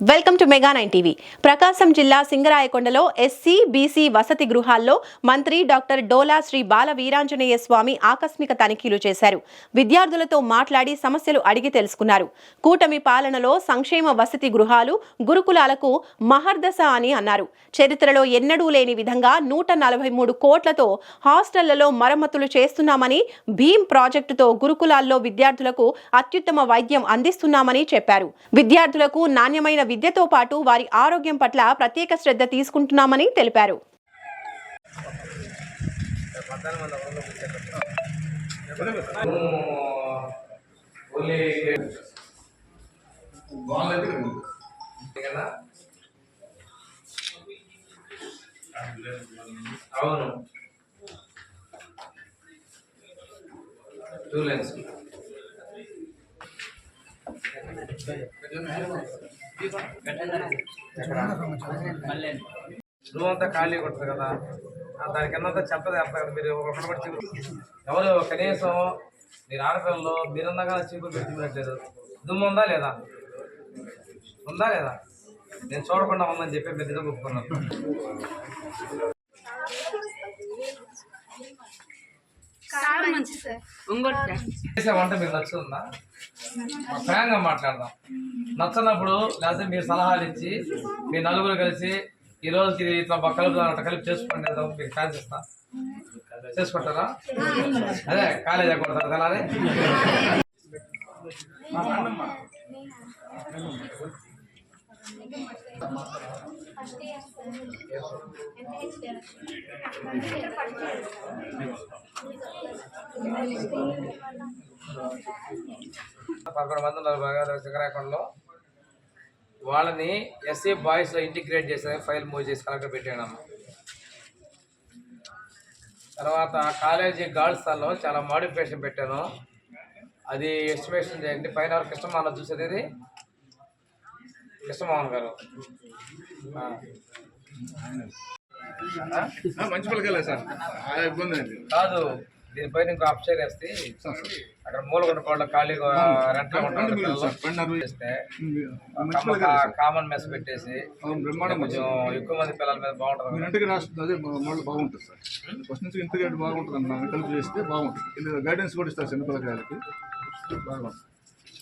Welcome to mega nine TV. Prakasam జిల్లా సింగరాయకొండలో SC BC వసతి గృహాల్లో మంత్రి డాక్టర్ డోలా శ్రీ బాల వీరాంజనేయ స్వామి ఆకస్మిక తనిఖీలు చేశారు. విద్యార్థులతో మాట్లాడి సమస్యలు అడిగి తెలుసుకున్నారు. కూటమి పాలనలో సంక్షేమ వసతి గృహాలు గురుకులాలకు మహర్దశ అని అన్నారు. చరిత్రలో ఎన్నడూ లేని విధంగా నూట నలభై మూడు కోట్లతో హాస్టళ్ళలో మరమ్మతులు చేస్తున్నామని భీమ్ ప్రాజెక్టుతో గురుకులాల్లో విద్యార్థులకు అత్యుత్తమ వైద్యం అందిస్తున్నామని చెప్పారు. విద్యార్థులకు నాణ్యమైన విద్యతో పాటు వారి ఆరోగ్యం పట్ల ప్రత్యేక శ్రద్ధ తీసుకుంటున్నామని తెలిపారు. అవును. టూ లైన్స్ రూమ్ అంతా ఖాళీ కొడుతుంది కదా. ఆ దాని కింద చెత్త కదా. మీరు ఒకటి కూడా చీపురు ఎవరు కనీసం మీరు ఆడపిల్లలు మీరుండగా చీపులు పెట్టినట్లేదు దుమ్ము ఉందా లేదా? ఉందా లేదా? నేను చూడకుండా ఉందని చెప్పి మీరు ఒప్పుకున్నాను సార్ ఇంకోటి చేసే వంట మీకు నచ్చుతుందా? ఫ్రాంక్గా మాట్లాడదాం. నచ్చనప్పుడు లేకపోతే మీరు సలహాలు ఇచ్చి మీ నలుగురు కలిసి ఈ రోజుకి ఇది ఇట్లా అట్లా కలిపి చేసుకోండి ఏదో మీకు ఛాన్స్ ఇస్తా చేసుకుంటారా? అదే కాలేజ్ కొడతారు కదా అదే? పదకొండు మంది ఉన్నారు బాగా శిఖరాఖండలో వాళ్ళని ఎస్సీ బాయ్స్లో ఇంటిగ్రేట్ చేసే ఫైల్ మూవ్ చేసి కలెక్టర్ పెట్టాను తర్వాత కాలేజీ గర్ల్స్ హాల్లో చాలా మోడిఫికేషన్ పెట్టాను. అది ఎస్టిమేషన్ చేయండి. పైన ఎవరు కృష్ణమోహన్ చూసేది ఇది కృష్ణమోహన్ గారు? మంచి పిల్లకాయలే సార్. ఇబ్బంది కాదు. దీనిపైన ఇంకో అప్షేర్ వేస్తే అక్కడ మూలకొండ కోళ్ళ ఖాళీగా రెంట్లో చేస్తే కామన్ మెస్ పెట్టేసి కొంచెం ఎక్కువ మంది పిల్లల మీద బాగుంటుంది ఇంటికి మళ్ళీ బాగుంటుంది సార్. ఫస్ట్ నుంచి ఇంటికి బాగుంటుంది అన్న కలిపి చేస్తే బాగుంటుంది. గైడెన్స్ కూడా ఇస్తారు చిన్న పిల్లకాయలకి బాగుంటుంది.